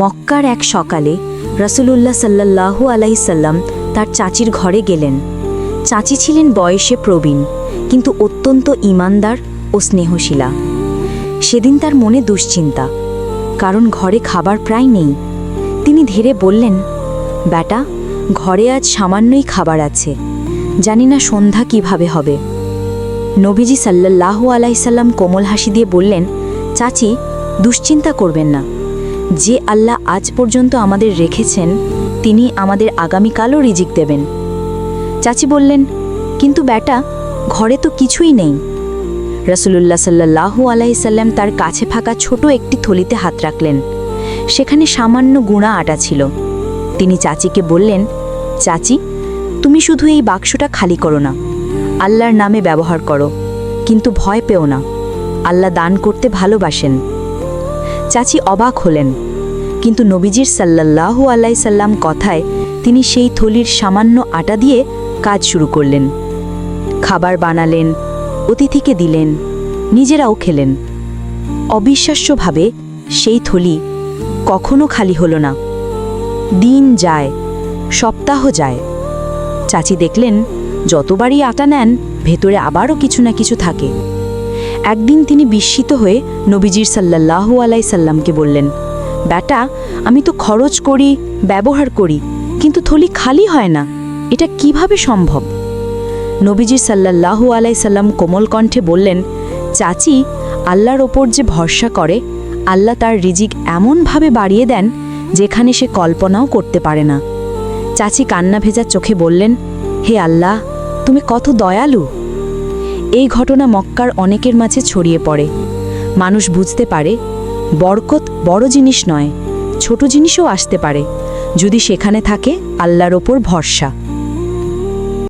মক্কার এক সকালে রসুলুল্লাহ সাল্লাল্লাহু আলাইসাল্লাম তার চাচির ঘরে গেলেন। চাচি ছিলেন বয়সে প্রবীণ, কিন্তু অত্যন্ত ইমানদার ও স্নেহশীলা। সেদিন তার মনে দুশ্চিন্তা, কারণ ঘরে খাবার প্রায় নেই। তিনি ধীরে বললেন বেটা ঘরে আজ সামান্যই খাবার আছে, জানি না সন্ধ্যা কীভাবে হবে। নবীজি সাল্লাল্লাহু আলাইসাল্লাম কোমল হাসি দিয়ে বললেন, চাচি, দুশ্চিন্তা করবেন না। যে আল্লাহ আজ পর্যন্ত আমাদের রেখেছেন, তিনি আমাদের আগামীকালও রিজিক দেবেন। চাচি বললেন, কিন্তু ব্যাটা, ঘরে তো কিছুই নেই। রসুলুল্লাহ সাল্লাহু আলাইসাল্লাম তার কাছে ফাঁকা ছোট একটি থলিতে হাত রাখলেন। সেখানে সামান্য গুঁড়া আটা ছিল। তিনি চাচিকে বললেন, চাচি, তুমি শুধু এই বাক্সটা খালি করো না। আল্লাহর নামে ব্যবহার করো, কিন্তু ভয় পেও না। আল্লাহ দান করতে ভালোবাসেন। চাচি অবাক হলেন। কিন্তু নবীজির সাল্লাল্লাহু আলাই সাল্লাম কথায় তিনি সেই থলির সামান্য আটা দিয়ে কাজ শুরু করলেন। খাবার বানালেন, অতিথিকে দিলেন, নিজেরাও খেলেন। অবিশ্বাস্যভাবে সেই থলি কখনো খালি হলো না। দিন যায়, সপ্তাহ যায়। চাচি দেখলেন, যতবারই আটা নেন, ভেতরে আবারও কিছু না কিছু থাকে। একদিন তিনি বিস্মিত হয়ে নবীজির সাল্লাল্লাহু আলাই সাল্লামকে বললেন, বেটা, আমি তো খরচ করি, ব্যবহার করি, কিন্তু থলি খালি হয় না, এটা কীভাবে সম্ভব? নবীজির সাল্লাল্লাহু আলাই সাল্লাম কোমল কণ্ঠে বললেন, চাচি, আল্লাহর ওপর যে ভরসা করে, আল্লাহ তার রিজিক এমনভাবে বাড়িয়ে দেন, যেখানে সে কল্পনাও করতে পারে না। চাচি কান্না ভেজা চোখে বললেন, হে আল্লাহ, তুমি কত দয়ালু! এই ঘটনা মক্কার অনেকের মাঝে ছড়িয়ে পড়ে। মানুষ বুঝতে পারে, বরকত বড় জিনিস নয়, ছোট জিনিসও আসতে পারে। যদি সেখানে থাকে, আল্লাহর ওপর ভরসা।